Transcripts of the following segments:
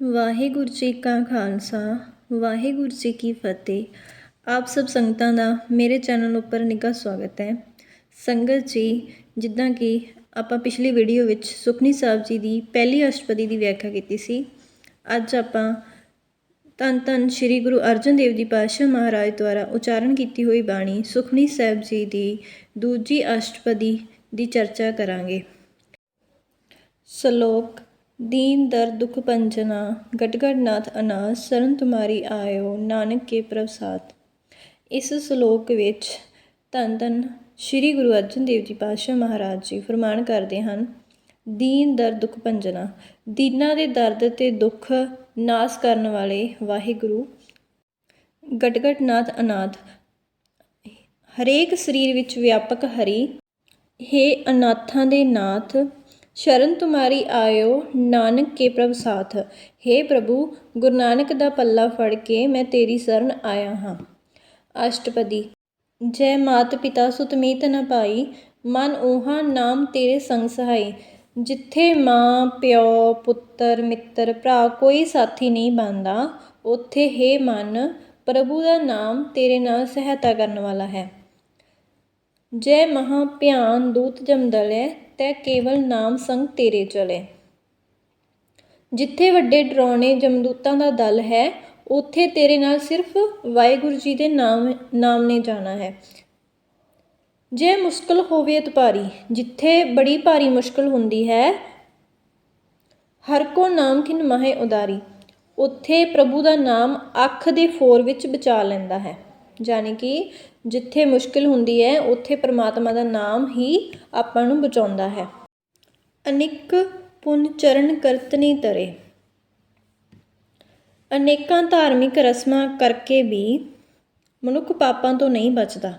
ਵਾਹਿਗੁਰੂ ਜੀ ਕਾ ਖਾਲਸਾ, ਵਾਹਿਗੁਰੂ ਜੀ ਕੀ ਫਤਿਹ। ਆਪ ਸਭ ਸੰਗਤਾਂ ਦਾ ਮੇਰੇ ਚੈਨਲ ਉੱਪਰ ਨਿੱਘਾ ਸਵਾਗਤ ਹੈ। ਸੰਗਤ ਜੀ, ਜਿੱਦਾਂ ਕਿ ਆਪਾਂ ਪਿਛਲੀ ਵੀਡੀਓ ਵਿੱਚ ਸੁਖਨੀ ਸਾਹਿਬ ਜੀ ਦੀ ਪਹਿਲੀ ਅਸ਼ਟਪਦੀ ਦੀ ਵਿਆਖਿਆ ਕੀਤੀ ਸੀ, ਅੱਜ ਆਪਾਂ ਧੰਨ ਧੰਨ ਸ੍ਰੀ ਗੁਰੂ ਅਰਜਨ ਦੇਵ ਜੀ ਪਾਤਸ਼ਾਹ ਮਹਾਰਾਜ ਦੁਆਰਾ ਉਚਾਰਨ ਕੀਤੀ ਹੋਈ ਬਾਣੀ ਸੁਖਨੀ ਸਾਹਿਬ ਜੀ ਦੀ ਦੂਜੀ ਅਸ਼ਟਪਦੀ ਦੀ ਚਰਚਾ ਕਰਾਂਗੇ। ਸ਼ਲੋਕ ਦੀਨ ਦਰ ਦੁਖ ਪੰਜਨਾ ਗਟਗੜ ਨਾਥ ਅਨਾਸ ਸਰਨ ਤੁਮਾਰੀ ਆਇਓ, ਨਾਨਕ ਕੇ ਪ੍ਰਸਾਦ ਇਸ ਸ਼ਲੋਕ ਵਿੱਚ ਧੰਨ ਧੰਨ ਸ੍ਰੀ ਗੁਰੂ ਅਰਜਨ ਦੇਵ ਜੀ ਪਾਤਸ਼ਾਹ ਮਹਾਰਾਜ ਜੀ ਫਰਮਾਨ ਕਰਦੇ ਹਨ, ਦੀਨ ਦਰ ਦੁਖ ਪੰਜਨਾ, ਦੀਨਾਂ ਦੇ ਦਰਦ ਤੇ ਦੁੱਖ ਨਾਸ ਕਰਨ ਵਾਲੇ ਵਾਹਿਗੁਰੂ ਗਟਗੜ ਨਾਥ ਅਨਾਥ, ਹਰੇਕ ਸਰੀਰ ਵਿੱਚ ਵਿਆਪਕ ਹਰੀ, ਹੇ ਅਨਾਥਾਂ ਦੇ ਨਾਥ ਸ਼ਰਨ ਤੁਮਾਰੀ ਆਇਓ, ਨਾਨਕ ਕੇ ਪ੍ਰਭ ਸਾਥ। ਹੇ ਪ੍ਰਭੂ, ਗੁਰੂ ਨਾਨਕ ਦਾ ਪੱਲਾ ਫੜ ਕੇ ਮੈਂ ਤੇਰੀ ਸ਼ਰਨ ਆਇਆ ਹਾਂ। ਅਸ਼ਟਪਦੀ, ਜੈ ਮਾਤ ਪਿਤਾ ਸੁਤ ਮੀਤ ਨ ਪਾਈ, ਮਨ ਊਹਾ ਨਾਮ ਤੇਰੇ ਸੰਗ ਸਹਾਈ। ਜਿੱਥੇ ਮਾਂ, ਪਿਓ, ਪੁੱਤਰ, ਮਿੱਤਰ, ਭਰਾ ਕੋਈ ਸਾਥੀ ਨਹੀਂ ਬਣਦਾ, ਉੱਥੇ ਹੇ ਮਨ, ਪ੍ਰਭੂ ਦਾ ਨਾਮ ਤੇਰੇ ਨਾਲ ਸਹਾਇਤਾ ਕਰਨ ਵਾਲਾ ਹੈ। ਜੈ ਮਹਾ ਭਿਆਨ ਦੂਤ ਜਮਦਲੇ ਤੈ ਕੇਵਲ ਨਾਮ ਸੰਗ ਤੇਰੇ ਚਲੇ। ਜਿੱਥੇ ਵੱਡੇ ਡਰਾਉਣੇ ਜਮਦੂਤਾਂ ਦਾ ਦਲ ਹੈ, ਉੱਥੇ ਤੇਰੇ ਨਾਲ ਸਿਰਫ ਵਾਹਿਗੁਰੂ ਜੀ ਦੇ ਨਾਮ ਨਾਮ ਨੇ ਜਾਣਾ ਹੈ। ਜੇ ਮੁਸ਼ਕਲ ਹੋਵੇ ਅਤਪਾਰੀ ਜਿੱਥੇ ਬੜੀ ਭਾਰੀ ਮੁਸ਼ਕਲ ਹੁੰਦੀ ਹੈ, ਹਰ ਕੋ ਨਾਮ ਕਿਨ ਮਹੇ ਉਦਾਰੀ। ਉੱਥੇ ਪ੍ਰਭੂ ਦਾ ਨਾਮ ਅੱਖ ਦੇ ਫੋਰ ਵਿੱਚ ਬਚਾ ਲੈਂਦਾ ਹੈ। ਯਾਨੀ ਕਿ ਜਿੱਥੇ ਮੁਸ਼ਕਿਲ ਹੁੰਦੀ ਹੈ, ਉੱਥੇ ਪਰਮਾਤਮਾ ਦਾ ਨਾਮ ਹੀ ਆਪਾਂ ਨੂੰ ਬਚਾਉਂਦਾ ਹੈ। ਅਨੇਕ ਪੁੰਨ ਚਰਨ ਕਰਤਨੀ ਤਰੇ। ਅਨੇਕਾਂ ਧਾਰਮਿਕ ਰਸਮਾਂ ਕਰਕੇ ਵੀ ਮਨੁੱਖ ਪਾਪਾਂ ਤੋਂ ਨਹੀਂ ਬਚਦਾ।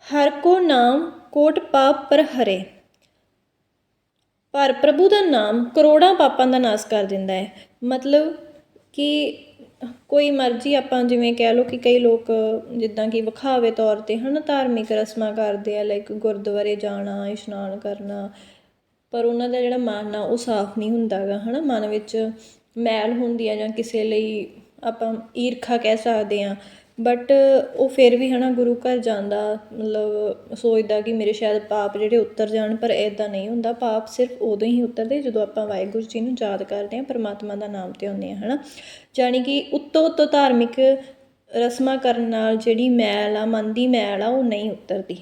ਹਰ ਕੋ ਨਾਮ ਕੋਟ ਪਾਪ ਪਰ ਹਰੇ। ਪਰ ਪ੍ਰਭੂ ਦਾ ਨਾਮ ਕਰੋੜਾਂ ਪਾਪਾਂ ਦਾ ਨਾਸ ਕਰ ਦਿੰਦਾ ਹੈ। ਮਤਲਬ ਕਿ ਕੋਈ ਮਰਜ਼ੀ ਆਪਾਂ ਜਿਵੇਂ ਕਹਿ ਲਓ ਕਿ ਕਈ ਲੋਕ ਜਿੱਦਾਂ ਕਿ ਵਿਖਾਵੇ ਤੌਰ ਤੇ ਹਨ ਧਾਰਮਿਕ ਰਸਮਾਂ ਕਰਦੇ ਆ ਲਾਈਕ ਗੁਰਦੁਆਰੇ ਜਾਣਾ, ਇਸ਼ਨਾਨ ਕਰਨਾ, ਪਰ ਉਹਨਾਂ ਦਾ ਜਿਹੜਾ ਮਨ ਆ ਉਹ ਸਾਫ਼ ਨਹੀਂ ਹੁੰਦਾਗਾ ਹਨਾ ਮਨ ਵਿੱਚ ਮੈਲ ਹੁੰਦੀ ਆ ਜਾਂ ਕਿਸੇ ਲਈ ਆਪਾਂ ਈਰਖਾ ਕਹਿ ਸਕਦੇ ਆ। ਬਟ ਉਹ ਫਿਰ ਵੀ ਹੈ ਨਾ ਗੁਰੂ ਘਰ ਜਾਂਦਾ, ਮਤਲਬ ਸੋਚਦਾ ਕਿ ਮੇਰੇ ਸ਼ਾਇਦ ਪਾਪ ਜਿਹੜੇ ਉਤਰ ਜਾਣ, ਪਰ ਇੱਦਾਂ ਨਹੀਂ ਹੁੰਦਾ। ਪਾਪ ਸਿਰਫ ਉਦੋਂ ਹੀ ਉਤਰਦੇ ਜਦੋਂ ਆਪਾਂ ਵਾਹਿਗੁਰੂ ਜੀ ਨੂੰ ਯਾਦ ਕਰਦੇ ਹਾਂ, ਪਰਮਾਤਮਾ ਦਾ ਨਾਮ ਤੇ ਆਉਂਦੇ ਹਾਂ ਹੈ ਨਾ ਜਾਣੀ ਕਿ ਉੱਤੋਂ ਉੱਤੋਂ ਧਾਰਮਿਕ ਰਸਮਾਂ ਕਰਨ ਨਾਲ ਜਿਹੜੀ ਮੈਲ ਆ, ਮਨ ਦੀ ਮੈਲ ਆ, ਉਹ ਨਹੀਂ ਉਤਰਦੀ।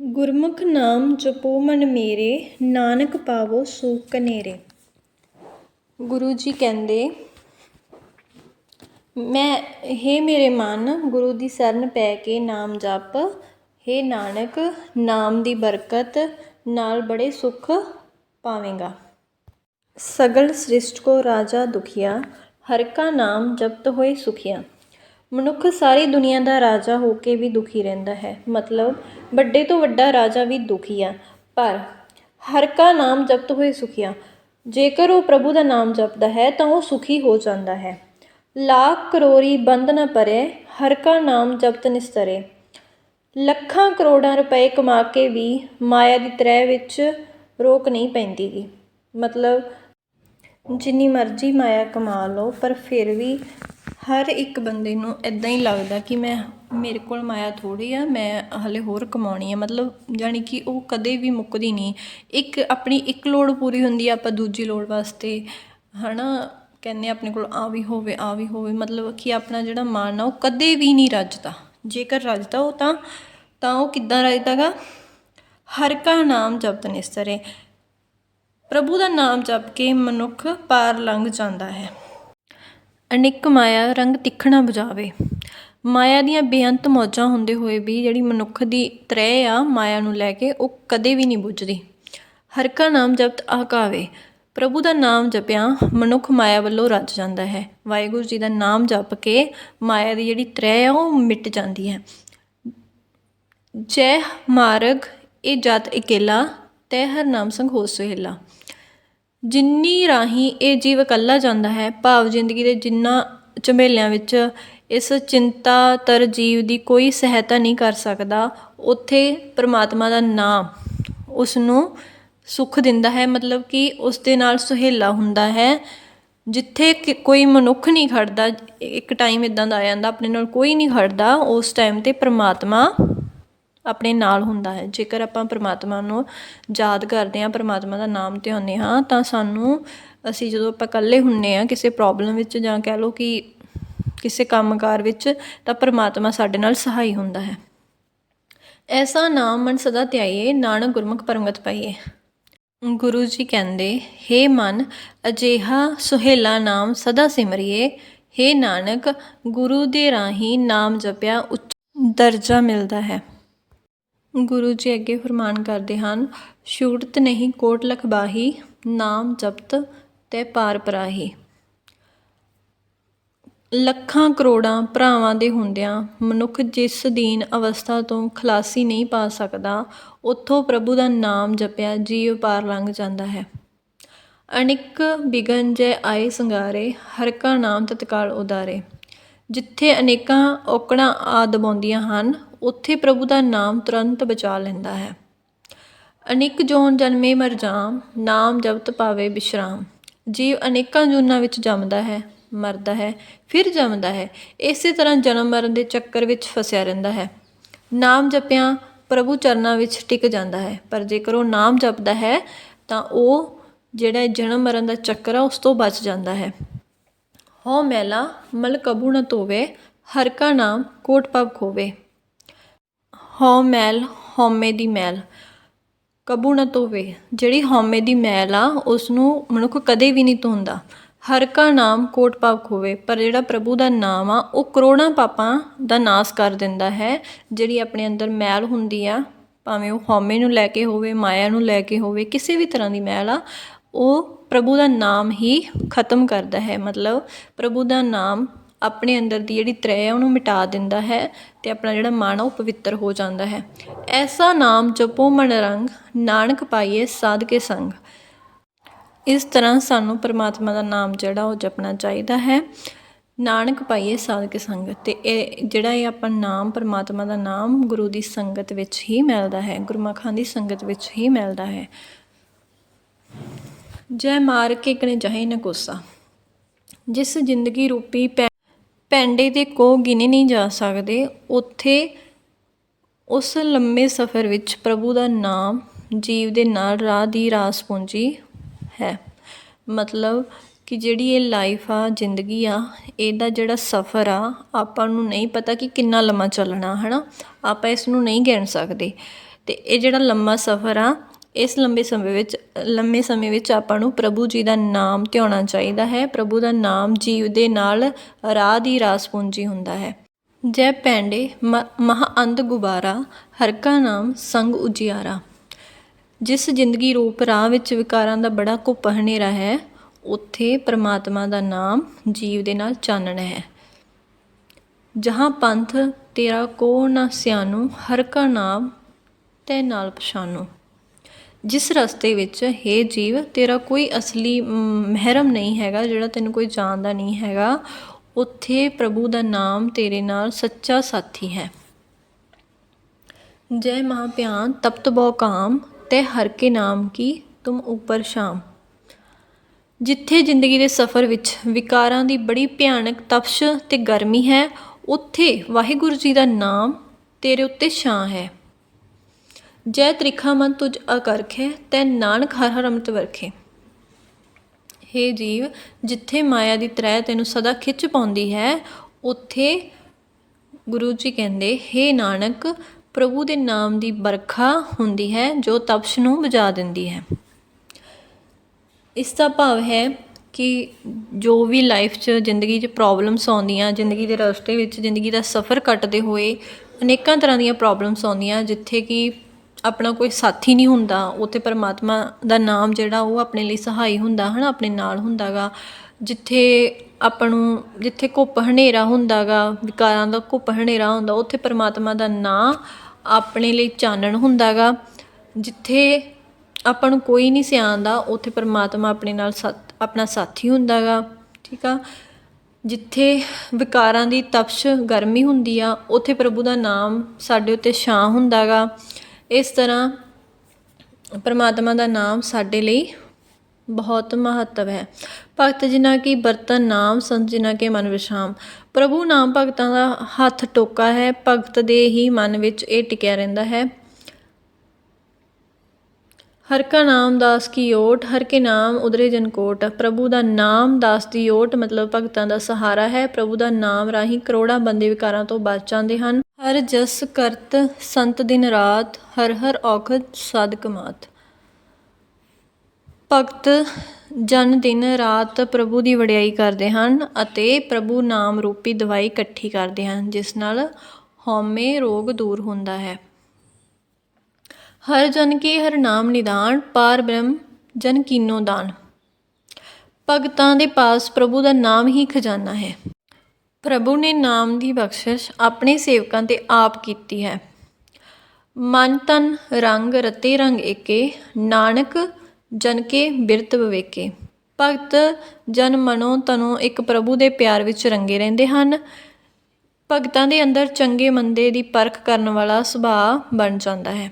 ਗੁਰਮੁਖ ਨਾਮ ਜਪੋ ਮਨ ਮੇਰੇ, ਨਾਨਕ ਪਾਵੋ ਸੁਖ ਕਨੇਰੇ ਗੁਰੂ ਜੀ ਕਹਿੰਦੇ ਮੈਂ, ਹੇ ਮੇਰੇ ਮਨ, ਗੁਰੂ ਦੀ ਸ਼ਰਨ ਪੈ ਕੇ ਨਾਮ ਜਪ। ਹੇ ਨਾਨਕ, ਨਾਮ ਦੀ ਬਰਕਤ ਨਾਲ ਬੜੇ ਸੁੱਖ ਪਾਵੇਂਗਾ। ਸਗਲ ਸ੍ਰਿਸ਼ਟ ਕੋ ਰਾਜਾ ਦੁਖੀਆ, ਹਰ ਕਾ ਨਾਮ ਜਪਤ ਹੋਏ ਸੁਖੀਆ। ਮਨੁੱਖ ਸਾਰੀ ਦੁਨੀਆ ਦਾ ਰਾਜਾ ਹੋ ਕੇ ਵੀ ਦੁਖੀ ਰਹਿੰਦਾ ਹੈ। ਮਤਲਬ, ਵੱਡੇ ਤੋਂ ਵੱਡਾ ਰਾਜਾ ਵੀ ਦੁਖੀ ਆ। ਪਰ ਹਰ ਕਾ ਨਾਮ ਜਪਤ ਹੋਏ ਸੁਖੀਆ। ਜੇਕਰ ਉਹ ਪ੍ਰਭੂ ਦਾ ਨਾਮ ਜਪਦਾ ਹੈ, ਤਾਂ ਉਹ ਸੁਖੀ ਹੋ ਜਾਂਦਾ ਹੈ। ਲੱਖ ਕਰੋਰੀ ਬੰਦ ਨਾ ਪਰੇ, ਹਰ ਕਾ ਨਾਮ ਜਪਤ ਨਿਸਤਰੇ। ਲੱਖਾਂ ਕਰੋੜਾਂ ਰੁਪਏ ਕਮਾ ਕੇ ਵੀ ਮਾਇਆ ਦੀ ਤ੍ਰੈ ਵਿੱਚ ਰੋਕ ਨਹੀਂ ਪੈਂਦੀ ਗੀ ਮਤਲਬ, ਜਿੰਨੀ ਮਰਜ਼ੀ ਮਾਇਆ ਕਮਾ ਲਓ, ਪਰ ਫਿਰ ਵੀ ਹਰ ਇੱਕ ਬੰਦੇ ਨੂੰ ਇਦਾਂ ਹੀ ਲੱਗਦਾ ਕਿ ਮੈਂ, ਮੇਰੇ ਕੋਲ ਮਾਇਆ ਥੋੜੀ ਆ, ਮੈਂ ਹਲੇ ਹੋਰ ਕਮਾਉਣੀ ਆ। ਮਤਲਬ ਜਾਨੀ ਕਿ ਉਹ ਕਦੇ ਵੀ ਮੁੱਕਦੀ ਨਹੀਂ। ਇੱਕ ਆਪਣੀ ਇੱਕ ਲੋੜ ਪੂਰੀ ਹੁੰਦੀ ਆ ਆਪਾਂ ਦੂਜੀ ਲੋੜ ਵਾਸਤੇ, ਹਨਾ? ਕਹਿੰਦੇ ਆਪਣੇ ਕੋਲ ਆ ਵੀ ਹੋਵੇ, ਆ ਵੀ ਹੋਵੇ, ਮਤਲਬ ਕਿ ਆਪਣਾ ਜਿਹੜਾ ਮਨ ਆ ਉਹ ਕਦੇ ਵੀ ਨਹੀਂ ਰੱਜਦਾ। ਜੇਕਰ ਰੱਜਦਾ ਉਹ ਤਾਂ ਤਾਂ ਉਹ ਕਿੱਦਾਂ ਰੱਜਦਾਗਾ? ਹਰ ਕਾ ਨਾਮ ਜਪਤ ਨਿਸਤਰੇ। ਪ੍ਰਭੂ ਦਾ ਨਾਮ ਜਪ ਕੇ ਮਨੁੱਖ ਪਾਰ ਲੰਘ ਜਾਂਦਾ ਹੈ। ਅਨਿਕ ਮਾਇਆ ਰੰਗ ਤਿੱਖਣਾ ਬੁਝਾਵੇ। ਮਾਇਆ ਦੀਆਂ ਬੇਅੰਤ ਮੌਜਾਂ ਹੁੰਦੇ ਹੋਏ ਵੀ ਜਿਹੜੀ ਮਨੁੱਖ ਦੀ ਤ੍ਰਹਿ ਆ ਮਾਇਆ ਨੂੰ ਲੈ ਕੇ ਉਹ ਕਦੇ ਵੀ ਨਹੀਂ ਬੁੱਝਦੀ। ਹਰ ਕਾ ਨਾਮ ਜਪਤ ਆਕਾਵੇ। ਪ੍ਰਭੂ ਦਾ ਨਾਮ ਜਪਿਆ ਮਨੁੱਖ ਮਾਇਆ ਵੱਲੋਂ ਰੱਜ ਜਾਂਦਾ ਹੈ। ਵਾਹਿਗੁਰੂ ਜੀ ਦਾ ਨਾਮ ਜਪ ਕੇ ਮਾਇਆ ਦੀ ਜਿਹੜੀ ਤ੍ਰੈ ਆ, ਉਹ ਮਿਟ ਜਾਂਦੀ ਹੈ। ਜੈ ਮਾਰਗ, ਇਹ ਜਤ ਇਕੇਲਾ, ਤੈ ਹਰ ਨਾਮ ਸੰਗ ਹੋ ਸੁਹੇਲਾ। ਜਿੰਨੀ ਰਾਹੀਂ ਇਹ ਜੀਵ ਇਕੱਲਾ ਜਾਂਦਾ ਹੈ, ਭਾਵ ਜ਼ਿੰਦਗੀ ਦੇ ਜਿੰਨਾ ਝਮੇਲਿਆਂ ਵਿੱਚ ਇਸ ਚਿੰਤਾ ਤਰ ਜੀਵ ਦੀ ਕੋਈ ਸਹਾਇਤਾ ਨਹੀਂ ਕਰ ਸਕਦਾ, ਉੱਥੇ ਪ੍ਰਮਾਤਮਾ ਦਾ ਨਾਮ ਉਸ ਨੂੰ ਸੁੱਖ ਦਿੰਦਾ ਹੈ, ਮਤਲਬ ਕਿ ਉਸ ਦੇ ਨਾਲ ਸੁਹੇਲਾ ਹੁੰਦਾ ਹੈ। ਜਿੱਥੇ ਕਿ ਕੋਈ ਮਨੁੱਖ ਨਹੀਂ ਖੜਦਾ, ਇੱਕ ਟਾਈਮ ਇਦਾਂ ਦਾ ਆ ਜਾਂਦਾ, ਆਪਣੇ ਨਾਲ ਕੋਈ ਨਹੀਂ ਖੜਦਾ, ਉਸ ਟਾਈਮ ਤੇ ਪ੍ਰਮਾਤਮਾ ਆਪਣੇ ਨਾਲ ਹੁੰਦਾ ਹੈ। ਜੇਕਰ ਆਪਾਂ ਪ੍ਰਮਾਤਮਾ ਨੂੰ ਯਾਦ ਕਰਦੇ ਹਾਂ, ਪ੍ਰਮਾਤਮਾ ਦਾ ਨਾਮ ਧਿਆਉਂਦੇ ਹਾਂ, ਤਾਂ ਸਾਨੂੰ ਅਸੀਂ ਜਦੋਂ ਆਪਾਂ ਇਕੱਲੇ ਹੁੰਨੇ ਆ ਕਿਸੇ ਪ੍ਰੋਬਲਮ ਵਿੱਚ ਜਾਂ ਕਹਿ ਲਓ ਕਿ ਕਿਸੇ ਕੰਮਕਾਰ ਵਿੱਚ, ਤਾਂ ਪ੍ਰਮਾਤਮਾ ਸਾਡੇ ਨਾਲ ਸਹਾਈ ਹੁੰਦਾ ਹੈ। ਐਸਾ ਨਾਮ ਮਨ ਸਦਾ ਧਿਆਈਏ, ਨਾਨਕ ਗੁਰਮੁਖ ਪਰਮਗਤ ਪਾਈਏ। ਗੁਰੂ ਜੀ ਕਹਿੰਦੇ, ਹੇ ਮਨ, ਅਜਿਹਾ ਸੁਹੇਲਾ ਨਾਮ ਸਦਾ ਸਿਮਰਿਏ। ਹੇ ਨਾਨਕ, ਗੁਰੂ ਦੇ ਰਾਹੀਂ ਨਾਮ ਜਪਿਆ ਉੱਚ ਦਰਜਾ ਮਿਲਦਾ ਹੈ। ਗੁਰੂ ਜੀ ਅੱਗੇ ਫਰਮਾਨ ਕਰਦੇ ਹਨ ਛੂਟਤ ਨਹੀਂ ਕੋਟ ਲਖ ਬਾਹੀ ਨਾਮ ਜਪਤ ਤੇ ਪਾਰ ਪਰਾਹੀ। ਲੱਖਾਂ ਕਰੋੜਾਂ ਭਰਾਵਾਂ ਦੇ ਹੁੰਦਿਆਂ ਮਨੁੱਖ ਜਿਸ ਦੀਨ ਅਵਸਥਾ ਤੋਂ ਖਲਾਸੀ ਨਹੀਂ ਪਾ ਸਕਦਾ, ਉੱਥੋਂ ਪ੍ਰਭੂ ਦਾ ਨਾਮ ਜਪਿਆ ਜੀਵ ਪਾਰ ਲੰਘ ਜਾਂਦਾ ਹੈ। ਅਨਿਕ ਬਿਗਨ ਜੈ ਆਏ ਸੰਗਾਰੇ, ਹਰ ਕਾ ਨਾਮ ਤਤਕਾਲ ਉਦਾਰੇ। ਜਿੱਥੇ ਅਨੇਕਾਂ ਔਕੜਾਂ ਆ ਦਬਾਉਂਦੀਆਂ ਹਨ, ਉੱਥੇ ਪ੍ਰਭੂ ਦਾ ਨਾਮ ਤੁਰੰਤ ਬਚਾ ਲੈਂਦਾ ਹੈ। ਅਨੇਕ ਜੋਨ ਜਨਮੇ ਮਰਜਾਮ ਨਾਮ ਜਪਤ ਪਾਵੇ ਬਿਸ਼ਰਾਮ। ਜੀਵ ਅਨੇਕਾਂ ਜੂਨਾਂ ਵਿੱਚ ਜੰਮਦਾ ਹੈ ਮਰਦਾ ਹੈ, ਫਿਰ ਜੰਮਦਾ ਹੈ। ਇਸੇ ਤਰ੍ਹਾਂ ਜਨਮ ਮਰਨ ਦੇ ਚੱਕਰ ਵਿੱਚ ਫਸਿਆ ਰਹਿੰਦਾ ਹੈ। ਨਾਮ ਜਪਿਆ ਪ੍ਰਭੂ ਚਰਨਾਂ ਵਿੱਚ ਟਿਕ ਜਾਂਦਾ ਹੈ। ਪਰ ਜੇਕਰ ਉਹ ਨਾਮ ਜਪਦਾ ਹੈ, ਤਾਂ ਉਹ ਜਿਹੜਾ ਜਨਮ ਮਰਨ ਦਾ ਚੱਕਰ ਆ, ਉਸ ਤੋਂ ਬਚ ਜਾਂਦਾ ਹੈ। ਹਉ ਮੈਲਾ, ਮਲ ਕਬੂ ਨ ਧੋਵੇ, ਹਰ ਕਾ ਨਾਮ ਕੋਟ ਪਬ ਖੋਵੇ। ਹਉ ਮੈਲ, ਹਉਮੈ ਦੀ ਮੈਲ। ਕਬੂ ਨ ਧੋਵੇ, ਜਿਹੜੀ ਹਉਮੈ ਦੀ ਮੈਲ ਆ ਉਸ ਨੂੰ ਮਨੁੱਖ ਕਦੇ ਵੀ ਨਹੀਂ ਧੋਂਦਾ। ਹਰ ਕਾ ਨਾਮ ਕੋਟ ਪਾਪ ਖੋਵੇ ਪਰ ਜਿਹੜਾ ਪ੍ਰਭੂ ਦਾ ਨਾਮ ਆ, ਉਹ ਕਰੋੜਾਂ ਪਾਪਾਂ ਦਾ ਨਾਸ ਕਰ ਦਿੰਦਾ ਹੈ। ਜਿਹੜੀ ਆਪਣੇ ਅੰਦਰ ਮੈਲ ਹੁੰਦੀ ਆ, ਭਾਵੇਂ ਉਹ ਹਉਮੈ ਨੂੰ ਲੈ ਕੇ ਹੋਵੇ, ਮਾਇਆ ਨੂੰ ਲੈ ਕੇ ਹੋਵੇ, ਕਿਸੇ ਵੀ ਤਰ੍ਹਾਂ ਦੀ ਮੈਲ ਆ, ਉਹ ਪ੍ਰਭੂ ਦਾ ਨਾਮ ਹੀ ਖਤਮ ਕਰਦਾ ਹੈ। ਮਤਲਬ ਪ੍ਰਭੂ ਦਾ ਨਾਮ ਆਪਣੇ ਅੰਦਰ ਦੀ ਜਿਹੜੀ ਤ੍ਰੈ ਹੈ ਉਹਨੂੰ ਮਿਟਾ ਦਿੰਦਾ ਹੈ ਤੇ ਆਪਣਾ ਜਿਹੜਾ ਮਨ ਆ, ਉਹ ਪਵਿੱਤਰ ਹੋ ਜਾਂਦਾ ਹੈ। ਐਸਾ ਨਾਮ ਜਪੋ ਮਨ ਰੰਗ ਨਾਨਕ ਪਾਈਏ ਸਾਧ ਕੇ ਸੰਗ। ਇਸ ਤਰ੍ਹਾਂ ਸਾਨੂੰ ਪਰਮਾਤਮਾ ਦਾ ਨਾਮ ਜਿਹੜਾ ਉਹ ਜਪਣਾ ਚਾਹੀਦਾ ਹੈ। ਨਾਨਕ ਪਾਈਏ ਸਾਧਕ ਸੰਗਤ ਤੇ ਇਹ ਜਿਹੜਾ ਇਹ ਆਪਾਂ ਨਾਮ, ਪਰਮਾਤਮਾ ਦਾ ਨਾਮ ਗੁਰੂ ਦੀ ਸੰਗਤ ਵਿੱਚ ਹੀ ਮਿਲਦਾ ਹੈ ਗੁਰਮਖਾਂ ਦੀ ਸੰਗਤ ਵਿੱਚ ਹੀ ਮਿਲਦਾ ਹੈ। ਜੈ ਮਾਰ ਕੇ ਕਨੇ ਜਾਹੇ ਨ ਕੋਸਾ। ਜਿਸ ਜ਼ਿੰਦਗੀ ਰੂਪੀ ਪੈ- ਪੈਂਡੇ ਦੇ ਕੋ ਗਿਣੇ ਨਹੀਂ ਜਾ ਸਕਦੇ, ਉੱਥੇ ਉਸ ਲੰਮੇ ਸਫ਼ਰ ਵਿੱਚ ਪ੍ਰਭੂ ਦਾ ਨਾਮ ਜੀਵ ਦੇ ਨਾਲ ਰਾਹ ਦੀ ਰਾਸ ਪੂੰਜੀ ਹੈ। ਮਤਲਬ ਕਿ ਜਿਹੜੀ ਇਹ ਲਾਈਫ ਆ, ਜ਼ਿੰਦਗੀ ਆ, ਇਹਦਾ ਜਿਹੜਾ ਸਫ਼ਰ ਆ, ਆਪਾਂ ਨੂੰ ਨਹੀਂ ਪਤਾ ਕਿ ਕਿੰਨਾ ਲੰਮਾ ਚੱਲਣਾ ਹੈ ਨਾ ਆਪਾਂ ਇਸ ਨੂੰ ਨਹੀਂ ਗਿਣ ਸਕਦੇ। ਅਤੇ ਇਹ ਜਿਹੜਾ ਲੰਮਾ ਸਫ਼ਰ ਆ, ਇਸ ਲੰਬੇ ਸਮੇਂ ਵਿੱਚ, ਲੰਮੇ ਸਮੇਂ ਵਿੱਚ ਆਪਾਂ ਨੂੰ ਪ੍ਰਭੂ ਜੀ ਦਾ ਨਾਮ ਧਿਆਉਣਾ ਚਾਹੀਦਾ ਹੈ। ਪ੍ਰਭੂ ਦਾ ਨਾਮ ਜੀਵ ਦੇ ਨਾਲ ਰਾਹ ਦੀ ਰਾਸ ਪੂੰਜੀ ਹੁੰਦਾ ਹੈ। ਜੈ ਪੈਂਡੇ ਮਹਾ ਅੰਧ ਗੁਬਾਰਾ ਹਰ ਕਾ ਨਾਮ ਸੰਗ ਉਜਿਆਰਾ। ਜਿਸ ਜ਼ਿੰਦਗੀ ਰੂਪ ਰਾਹ ਵਿੱਚ ਵਿਕਾਰਾਂ ਦਾ ਬੜਾ ਘੁੱਪ ਹਨੇਰਾ ਹੈ, ਉੱਥੇ ਪ੍ਰਮਾਤਮਾ ਦਾ ਨਾਮ ਜੀਵ ਦੇ ਨਾਲ ਚਾਨਣ ਹੈ। ਜਹਾਂ ਪੰਥ ਤੇਰਾ ਕੋ ਨਾ ਸਿਆਨੂ ਹਰ ਕਾ ਨਾਮ ਤੈ ਨਾਲ ਪਛਾਨੂ ਜਿਸ ਰਸਤੇ ਵਿੱਚ, ਹੈ ਜੀਵ, ਤੇਰਾ ਕੋਈ ਅਸਲੀ ਮਹਿਰਮ ਨਹੀਂ ਹੈਗਾ, ਜਿਹੜਾ ਤੈਨੂੰ ਕੋਈ ਜਾਣਦਾ ਨਹੀਂ ਹੈਗਾ, ਉੱਥੇ ਪ੍ਰਭੂ ਦਾ ਨਾਮ ਤੇਰੇ ਨਾਲ ਸੱਚਾ ਸਾਥੀ ਹੈ। ਜੈ ਮਹਾਂ ਪਿਆਨ ਤਪਤ ਬਹੁ ਕਾਮ ਤੇ ਹਰ ਕੇ ਨਾਮ ਕੀ, ਤੁਮ ਉੱਪਰ ਸ਼ਾਮ। ਜਿੱਥੇ ਜ਼ਿੰਦਗੀ ਦੇ ਸਫ਼ਰ ਵਿੱਚ ਵਿਕਾਰਾਂ ਦੀ ਬੜੀ ਭਿਆਨਕ ਤਪਸ਼ ਤੇ ਗਰਮੀ ਹੈ, ਉੱਥੇ ਵਾਹਿਗੁਰੂ ਜੀ ਦਾ ਨਾਮ ਤੇਰੇ ਉੱਤੇ ਛਾਂ ਹੈ। ਜੈ ਤ੍ਰਿਖਾ ਮਨ ਤੁਝ ਅਕਰਖੇ, ਤੈ ਨਾਨਕ ਹਰ ਹਰ ਅੰਮ੍ਰਿਤ ਵਰਖੇ। ਹੇ ਜੀਵ, ਜਿੱਥੇ ਮਾਇਆ ਦੀ ਤ੍ਰੈ ਤੈਨੂੰ ਸਦਾ ਖਿੱਚ ਪਾਉਂਦੀ ਹੈ, ਉੱਥੇ ਗੁਰੂ ਜੀ ਕਹਿੰਦੇ, ਹੇ ਨਾਨਕ ਪ੍ਰਭੂ ਦੇ ਨਾਮ ਦੀ ਬਰਖਾ ਹੁੰਦੀ ਹੈ, ਜੋ ਤਪਸ਼ ਨੂੰ ਬੁਝਾ ਦਿੰਦੀ ਹੈ। ਇਸ ਦਾ ਭਾਵ ਹੈ ਕਿ ਜੋ ਵੀ ਲਾਈਫ 'ਚ ਜ਼ਿੰਦਗੀ 'ਚ ਪ੍ਰੋਬਲਮਸ ਆਉਂਦੀਆਂ, ਜ਼ਿੰਦਗੀ ਦੇ ਰਸਤੇ ਵਿੱਚ ਜ਼ਿੰਦਗੀ ਦਾ ਸਫ਼ਰ ਕੱਟਦੇ ਹੋਏ ਅਨੇਕਾਂ ਤਰ੍ਹਾਂ ਦੀਆਂ ਪ੍ਰੋਬਲਮਸ ਆਉਂਦੀਆਂ, ਜਿੱਥੇ ਕਿ ਆਪਣਾ ਕੋਈ ਸਾਥੀ ਨਹੀਂ ਹੁੰਦਾ, ਉੱਥੇ ਪਰਮਾਤਮਾ ਦਾ ਨਾਮ ਜਿਹੜਾ ਉਹ ਆਪਣੇ ਲਈ ਸਹਾਈ ਹੁੰਦਾ, ਹਨਾ, ਆਪਣੇ ਨਾਲ ਹੁੰਦਾਗਾ। ਜਿੱਥੇ ਆਪਾਂ ਨੂੰ, ਜਿੱਥੇ ਘੁੱਪ ਹਨੇਰਾ ਹੁੰਦਾਗਾ, ਵਿਕਾਰਾਂ ਦਾ ਘੁੱਪ ਹਨੇਰਾ ਹੁੰਦਾ, ਉੱਥੇ ਪਰਮਾਤਮਾ ਦਾ ਨਾਂ ਆਪਣੇ ਲਈ ਚਾਨਣ ਹੁੰਦਾ ਗਾ ਜਿੱਥੇ ਆਪਾਂ ਨੂੰ ਕੋਈ ਨਹੀਂ ਸਿਆਣਦਾ, ਉੱਥੇ ਪਰਮਾਤਮਾ ਆਪਣੇ ਨਾਲ ਸਾਥ ਆਪਣਾ ਸਾਥੀ ਹੁੰਦਾ ਗਾ ਠੀਕ ਆ? ਜਿੱਥੇ ਵਿਕਾਰਾਂ ਦੀ ਤਪਸ਼ ਗਰਮੀ ਹੁੰਦੀ ਆ, ਉੱਥੇ ਪ੍ਰਭੂ ਦਾ ਨਾਮ ਸਾਡੇ ਉੱਤੇ ਛਾਂ ਹੁੰਦਾ ਗਾ ਇਸ ਤਰ੍ਹਾਂ ਪਰਮਾਤਮਾ ਦਾ ਨਾਮ ਸਾਡੇ ਲਈ ਬਹੁਤ ਮਹੱਤਵ ਹੈ। ਭਗਤ ਜਿਨ੍ਹਾਂ ਕੀ ਬਰਤਨ ਨਾਮ ਸੰਤ ਜਿਨ੍ਹਾਂ ਕੇ ਮਨ ਵਿਸ਼ਾਮ ਪ੍ਰਭੂ ਨਾਮ ਭਗਤਾਂ ਦਾ ਹੱਥ ਟੋਕਾ ਹੈ, ਭਗਤ ਦੇ ਹੀ ਮਨ ਵਿੱਚ ਇਹ ਟਿਕਿਆ ਰਹਿੰਦਾ ਹੈ। ਹਰ ਕਾ ਨਾਮ ਦਾਸ ਕੀ ਓਟ, ਹਰ ਕੇ ਨਾਮ ਉਦਰੇ ਜਨ ਕੋਟ। ਪ੍ਰਭੂ ਦਾ ਨਾਮ ਦਾਸ ਦੀ ਓਟ ਮਤਲਬ ਭਗਤਾਂ ਦਾ ਸਹਾਰਾ ਹੈ। ਪ੍ਰਭੂ ਦਾ ਨਾਮ ਰਾਹੀਂ ਕਰੋੜਾਂ ਬੰਦੇ ਵਿਕਾਰਾਂ ਤੋਂ ਬਚ ਜਾਂਦੇ ਹਨ। ਹਰ ਜਸ ਕਰਤ ਸੰਤ ਦਿਨ ਰਾਤ, ਹਰ ਹਰ ਔਖਦ ਸਾਧਕ ਮਾਤ। ਭਗਤ ਜਨ ਦਿਨ ਰਾਤ ਪ੍ਰਭੂ ਦੀ ਵਡਿਆਈ ਕਰਦੇ ਹਨ ਅਤੇ ਪ੍ਰਭੂ ਨਾਮ ਰੂਪੀ ਦਵਾਈ ਇਕੱਠੀ ਕਰਦੇ ਹਨ, ਜਿਸ ਨਾਲ ਹਉਮੈ ਰੋਗ ਦੂਰ ਹੁੰਦਾ ਹੈ। ਹਰ ਜਨ ਕੇ ਹਰ ਨਾਮ ਨਿਦਾਨ, ਪਾਰ ਬ੍ਰਹਮ ਜਨ ਕੀਨੋ ਦਾਨ। ਭਗਤਾਂ ਦੇ ਪਾਸ ਪ੍ਰਭੂ ਦਾ ਨਾਮ ਹੀ ਖਜ਼ਾਨਾ ਹੈ। ਪ੍ਰਭੂ ਨੇ ਨਾਮ ਦੀ ਬਖਸ਼ਿਸ਼ ਆਪਣੇ ਸੇਵਕਾਂ ਤੇ ਆਪ ਕੀਤੀ ਹੈ। ਮਨ ਤਨ ਰੰਗ ਰਤੇ ਰੰਗ ਏਕੇ, ਨਾਨਕ ਜਨ ਕੇ ਬਿਰਤ ਵਿਵੇਕੇ। ਭਗਤ ਜਨ ਮਨੋ ਤਨੋ ਇੱਕ ਪ੍ਰਭੂ ਦੇ ਪਿਆਰ ਵਿੱਚ ਰੰਗੇ ਰਹਿੰਦੇ ਹਨ। ਭਗਤਾਂ ਦੇ ਅੰਦਰ ਚੰਗੇ ਮੰਦੇ ਦੀ ਪਰਖ ਕਰਨ ਵਾਲਾ ਸੁਭਾਅ ਬਣ ਜਾਂਦਾ ਹੈ।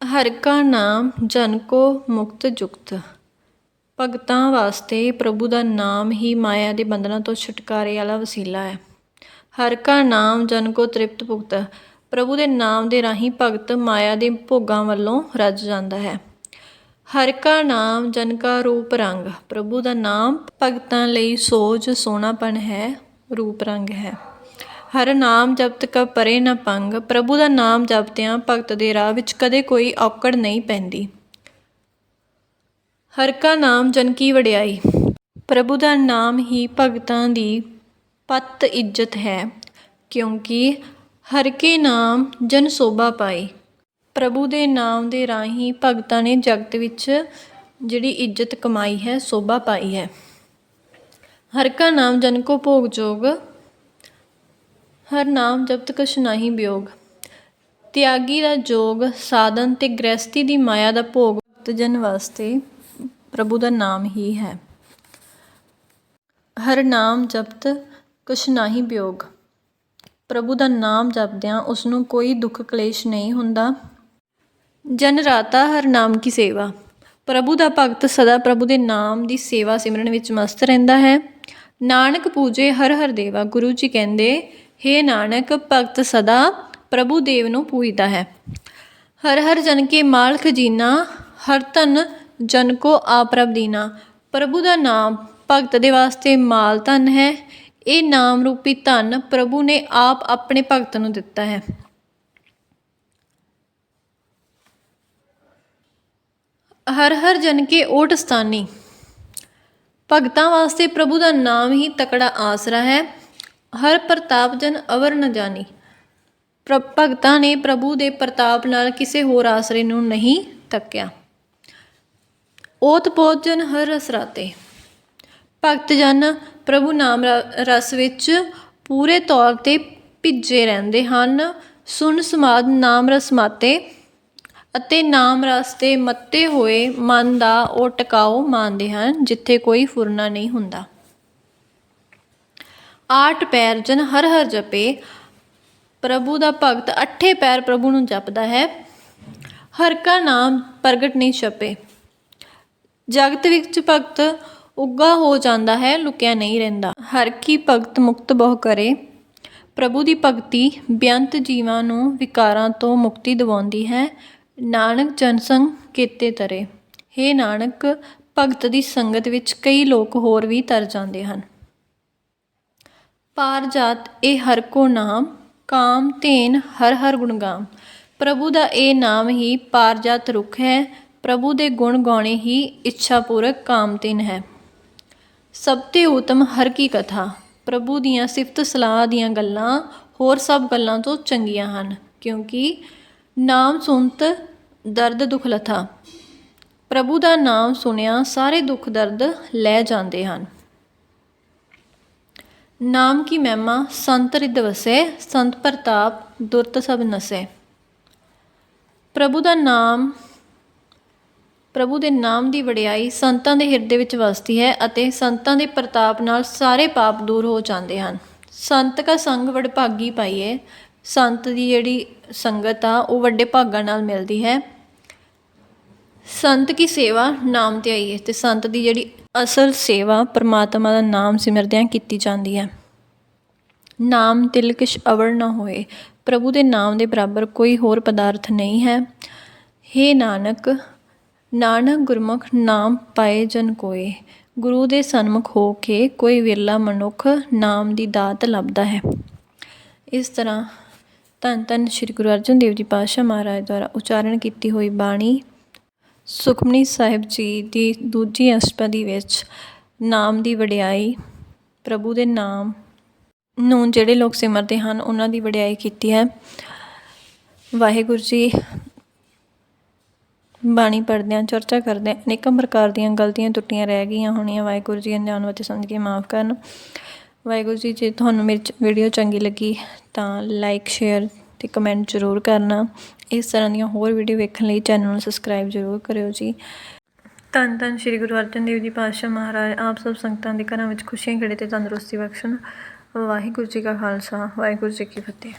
ਹਰ ਕਾ ਨਾਮ ਜਨ ਕੋ ਮੁਕਤ ਜੁਗਤ। ਭਗਤਾਂ ਵਾਸਤੇ ਪ੍ਰਭੂ ਦਾ ਨਾਮ ਹੀ ਮਾਇਆ ਦੇ ਬੰਧਨਾਂ ਤੋਂ ਛੁਟਕਾਰੇ ਵਾਲਾ ਵਸੀਲਾ ਹੈ। ਹਰ ਕਾ ਨਾਮ ਜਨ ਕੋ ਤ੍ਰਿਪਤ ਭੁਗਤ। ਪ੍ਰਭੂ ਦੇ ਨਾਮ ਦੇ ਰਾਹੀਂ ਭਗਤ ਮਾਇਆ ਦੇ ਭੋਗਾਂ ਵੱਲੋਂ ਰੱਜ ਜਾਂਦਾ ਹੈ। ਹਰ ਕਾ ਨਾਮ, ਜਨ ਕਾ ਰੂਪ ਰੰਗ। ਪ੍ਰਭੂ ਦਾ ਨਾਮ ਭਗਤਾਂ ਲਈ ਸੋਜ ਸੋਹਣਾਪਣ ਹੈ, ਰੂਪ ਰੰਗ ਹੈ। ਹਰ ਨਾਮ ਜਪਤ ਕਾ ਪਰੇ ਨਾ ਪੰਗ। ਪ੍ਰਭੂ ਦਾ ਨਾਮ ਜਪਦਿਆਂ ਭਗਤ ਦੇ ਰਾਹ ਵਿੱਚ ਕਦੇ ਕੋਈ ਔਕੜ ਨਹੀਂ ਪੈਂਦੀ। ਹਰ ਕਾ ਨਾਮ, ਜਨ ਕੀ ਵਡਿਆਈ। ਪ੍ਰਭੂ ਦਾ ਨਾਮ ਹੀ ਭਗਤਾਂ ਦੀ ਪਤ ਇੱਜ਼ਤ ਹੈ, ਕਿਉਂਕਿ ਹਰ ਕੇ ਨਾਮ ਜਨ ਸੋਭਾ ਪਾਈ। ਪ੍ਰਭੂ ਦੇ ਨਾਮ ਦੇ ਰਾਹੀਂ ਭਗਤਾਂ ਨੇ ਜਗਤ ਵਿੱਚ ਜਿਹੜੀ ਇੱਜ਼ਤ ਕਮਾਈ ਹੈ, ਸੋਭਾ ਪਾਈ ਹੈ। ਹਰ ਕਾ ਨਾਮ ਜਨ ਕੋ ਭੋਗ ਜੋਗ, ਹਰ ਨਾਮ ਜਪਤ ਕਛ ਨਾਹੀ ਵਿਯੋਗ ਤਿਆਗੀ ਦਾ ਜੋਗ, ਸਾਧਨ ਤੇ ਗ੍ਰਸਤੀ ਦੀ ਮਾਇਆ ਦਾ ਭੋਗ ਭਗਤ ਜਨ ਵਾਸਤੇ ਪ੍ਰਭੂ ਦਾ ਨਾਮ ਹੀ ਹੈ। ਹਰ ਨਾਮ ਜਪਤ ਕੁਛ ਨਾਹੀ ਵਿਯੋਗ ਪ੍ਰਭੂ ਦਾ ਨਾਮ ਜਪਦਿਆਂ ਉਸ ਨੂੰ ਕੋਈ ਦੁੱਖ ਕਲੇਸ਼ ਨਹੀਂ ਹੁੰਦਾ। ਜਨ ਰਾਤਾ ਹਰ ਨਾਮ ਕੀ ਸੇਵਾ। ਪ੍ਰਭੂ ਦਾ ਭਗਤ ਸਦਾ ਪ੍ਰਭੂ ਦੇ ਨਾਮ ਦੀ ਸੇਵਾ ਸਿਮਰਨ ਵਿੱਚ ਮਸਤ ਰਹਿੰਦਾ ਹੈ। ਨਾਨਕ ਪੂਜੇ ਹਰ ਹਰ ਦੇਵਾ, ਗੁਰੂ ਜੀ ਕਹਿੰਦੇ, ਹੇ ਨਾਨਕ, ਭਗਤ ਸਦਾ ਪ੍ਰਭੂ ਦੇਵ ਨੂੰ ਪੂਜਦਾ ਹੈ। ਹਰ ਹਰ ਜਨ ਕੇ ਮਾਲ ਖਜ਼ੀਨਾ, ਹਰ ਧਨ ਜਨ ਕੋ ਆਪਰਬ ਦੀਨਾ। ਪ੍ਰਭੂ ਦਾ ਨਾਮ ਭਗਤ ਦੇ ਵਾਸਤੇ ਮਾਲ ਧਨ ਹੈ। ਇਹ ਨਾਮ ਰੂਪੀ ਧਨ ਪ੍ਰਭੂ ਨੇ ਆਪ ਆਪਣੇ ਭਗਤ ਨੂੰ ਦਿੱਤਾ ਹੈ। ਹਰ ਹਰ ਜਨ ਕੇ ਓਟ ਸਥਾਨੀ ਭਗਤਾਂ ਵਾਸਤੇ ਪ੍ਰਭੂ ਦਾ ਨਾਮ ਹੀ ਤਕੜਾ ਆਸਰਾ ਹੈ। ਹਰ ਪ੍ਰਤਾਪ ਜਨ ਅਵਰ ਨ ਜਾਣੀ ਪ੍ਰ- ਭਗਤਾਂ ਨੇ ਪ੍ਰਭੂ ਦੇ ਪ੍ਰਤਾਪ ਨਾਲ ਕਿਸੇ ਹੋਰ ਆਸਰੇ ਨੂੰ ਨਹੀਂ ਤੱਕਿਆ। ਓਤ ਪੋਤ ਜਨ ਹਰ ਰਸ ਰਾਤੇ। ਭਗਤ ਜਨ ਪ੍ਰਭੂ ਨਾਮ ਰਸ ਵਿੱਚ ਪੂਰੇ ਤੌਰ ਤੇ ਭਿੱਜੇ ਰਹਿੰਦੇ ਹਨ। ਸੁਣ ਸਮਾਦ ਨਾਮ ਰਸ ਮਾਤੇ। ਅਤੇ ਨਾਮ ਰਸ ਤੇ ਮੱਤੇ ਹੋਏ ਮਨ ਦਾ ਉਹ ਟਿਕਾਓ ਮੰਨਦੇ ਹਨ ਜਿੱਥੇ ਕੋਈ ਫੁਰਨਾ ਨਹੀਂ ਹੁੰਦਾ। ਆਠ ਪੈਰ ਜਨ ਹਰ ਹਰ ਜਪੇ, ਪ੍ਰਭੂ ਦਾ ਭਗਤ ਅੱਠੇ ਪੈਰ ਪ੍ਰਭੂ ਨੂੰ ਜਪਦਾ ਹੈ। ਹਰ ਕਾ ਨਾਮ ਪ੍ਰਗਟ ਨਹੀਂ ਛਪੇ। ਜਗਤ ਵਿੱਚ ਭਗਤ ਉੱਗਾ ਹੋ ਜਾਂਦਾ ਹੈ, ਲੁਕਿਆ ਨਹੀਂ ਰਹਿੰਦਾ। ਹਰ ਕੀ ਭਗਤ ਮੁਕਤ ਬਹੁ ਕਰੇ। ਪ੍ਰਭੂ ਦੀ ਭਗਤੀ ਬੇਅੰਤ ਜੀਵਾਂ ਨੂੰ ਵਿਕਾਰਾਂ ਤੋਂ ਮੁਕਤੀ ਦਿਵਾਉਂਦੀ ਹੈ। ਨਾਨਕ ਜਨਸੰਗ ਕੀਤੇ ਤਰੇ। ਹੇ ਨਾਨਕ, ਭਗਤ ਦੀ ਸੰਗਤ ਵਿੱਚ ਕਈ ਲੋਕ ਹੋਰ ਵੀ ਤਰ ਜਾਂਦੇ ਹਨ। ਪਾਰ ਜਾਤ ਇਹ ਹਰ ਕੋ ਨਾਮ, ਕਾਮ ਧੇਨ ਹਰ ਹਰ ਗੁਣਗਾਮ ਪ੍ਰਭੂ ਦਾ ਇਹ ਨਾਮ ਹੀ ਪਾਰ ਜਾਤ ਰੁੱਖ ਹੈ, ਪ੍ਰਭੂ ਦੇ ਗੁਣ ਗਾਉਣੇ ਹੀ ਇੱਛਾ ਪੂਰਕ ਕਾਮਤਿਨ ਹੈ। ਸਭ ਤੇ ਉਤਮ ਹਰ ਕੀ ਕਥਾ, ਪ੍ਰਭੂ ਦੀਆਂ ਸਿਫਤ ਸਲਾਹ ਦੀਆਂ ਗੱਲਾਂ ਹੋਰ ਸਭ ਗੱਲਾਂ ਤੋਂ ਚੰਗੀਆਂ ਹਨ, ਕਿਉਂਕਿ ਨਾਮ ਸੁਣਤ ਦਰਦ ਦੁਖ ਲਥਾ ਪ੍ਰਭੂ ਦਾ ਨਾਮ ਸੁਣਿਆ ਸਾਰੇ ਦੁੱਖ ਦਰਦ ਲੈ ਜਾਂਦੇ ਹਨ। ਨਾਮ ਕੀ ਮਹਿਮਾ? ਸੰਤ ਰਿਦ ਵਸੇ, ਸੰਤ ਪ੍ਰਤਾਪ, ਦੁਰਤ ਸਭ ਨਸੇ। ਪ੍ਰਭੂ ਦਾ ਨਾਮ, ਪ੍ਰਭੂ ਦੇ ਨਾਮ ਦੀ ਵਡਿਆਈ ਸੰਤਾਂ ਦੇ ਹਿਰਦੇ ਵਿੱਚ ਵਸਦੀ ਹੈ ਅਤੇ ਸੰਤਾਂ ਦੇ ਪ੍ਰਤਾਪ ਨਾਲ ਸਾਰੇ ਪਾਪ ਦੂਰ ਹੋ ਜਾਂਦੇ ਹਨ। ਸੰਤ ਕਾ ਸੰਗ ਵਡਭਾਗੀ ਪਾਈਏ ਸੰਤ ਦੀ ਜਿਹੜੀ ਸੰਗਤ ਆ, ਉਹ ਵੱਡੇ ਭਾਗਾਂ ਨਾਲ ਮਿਲਦੀ ਹੈ। ਸੰਤ ਕੀ ਸੇਵਾ? ਨਾਮ ਤੇ ਆਈ ਹੈ ਤੇ ਸੰਤ ਦੀ ਜਿਹੜੀ ਅਸਲ ਸੇਵਾ, ਪਰਮਾਤਮਾ ਦਾ ਨਾਮ ਸਿਮਰਦਿਆਂ ਕੀਤੀ ਜਾਂਦੀ ਹੈ। ਨਾਮ ਤਿਲ ਅਵਰ ਨਾ ਹੋਏ। ਪ੍ਰਭੂ ਦੇ ਨਾਮ ਦੇ ਬਰਾਬਰ ਕੋਈ ਹੋਰ ਪਦਾਰਥ ਨਹੀਂ ਹੈ। ਹੇ ਨਾਨਕ ਨਾਨਕ ਗੁਰਮੁਖ ਨਾਮ ਪਾਏ ਜਨ ਕੋਏ। ਗੁਰੂ ਦੇ ਸਨਮੁਖ ਹੋ ਕੇ ਕੋਈ ਵਿਰਲਾ ਮਨੁੱਖ ਨਾਮ ਦੀ ਦਾਤ ਲੱਭਦਾ ਹੈ। ਇਸ ਤਰ੍ਹਾਂ ਧੰਨ ਧੰਨ ਸ੍ਰੀ ਗੁਰੂ ਅਰਜਨ ਦੇਵ ਜੀ ਪਾਤਸ਼ਾਹ ਮਹਾਰਾਜ ਦੁਆਰਾ ਉਚਾਰਨ ਕੀਤੀ ਹੋਈ ਬਾਣੀ ਸੁਖਮਨੀ ਸਾਹਿਬ ਜੀ ਦੀ ਦੂਜੀ ਅਸ਼ਟਪਦੀ ਵਿੱਚ ਨਾਮ ਦੀ ਵਡਿਆਈ, ਪ੍ਰਭੂ ਦੇ ਨਾਮ ਨੂੰ ਜਿਹੜੇ ਲੋਕ ਸਿਮਰਦੇ ਹਨ, ਉਹਨਾਂ ਦੀ ਵਡਿਆਈ ਕੀਤੀ ਹੈ। ਵਾਹਿਗੁਰੂ ਜੀ ਬਾਣੀ ਪੜ੍ਹਦਿਆਂ ਚਰਚਾ ਕਰਦਿਆਂ ਅਨੇਕਾਂ ਪ੍ਰਕਾਰ ਦੀਆਂ ਗਲਤੀਆਂ ਟੁੱਟੀਆਂ ਰਹਿ ਗਈਆਂ ਹੋਣੀਆਂ। ਵਾਹਿਗੁਰੂ ਜੀ ਅਣਜਾਣ ਵਿੱਚ ਸਮਝ ਕੇ ਮਾਫ ਕਰਨ। ਵਾਹਿਗੁਰੂ ਜੀ, ਜੇ ਤੁਹਾਨੂੰ ਮੇਰੀ ਚ- ਵੀਡੀਓ ਚੰਗੀ ਲੱਗੀ ਤਾਂ ਲਾਈਕ ਸ਼ੇਅਰ ਤੇ ਕਮੈਂਟ ਜ਼ਰੂਰ ਕਰਨਾ। ਇਸ ਤਰ੍ਹਾਂ ਦੀਆਂ ਹੋਰ ਵੀਡੀਓ ਵੇਖਣ ਲਈ ਚੈਨਲ ਨੂੰ ਸਬਸਕ੍ਰਾਈਬ ਜ਼ਰੂਰ ਕਰਿਓ ਜੀ। ਧੰਨ ਧੰਨ ਸ੍ਰੀ ਗੁਰੂ ਅਰਜਨ ਦੇਵ ਜੀ ਪਾਤਸ਼ਾਹ ਮਹਾਰਾਜ, ਆਪ ਸਭ ਸੰਗਤਾਂ ਦੇ ਘਰਾਂ ਵਿੱਚ ਖੁਸ਼ੀਆਂ ਖੇੜੇ ਤੇ ਤੰਦਰੁਸਤੀ ਬਖਸ਼ਣ। ਵਾਹਿਗੁਰੂ ਜੀ ਕਾ ਖਾਲਸਾ, ਵਾਹਿਗੁਰੂ ਜੀ ਕੀ ਫਤਿਹ।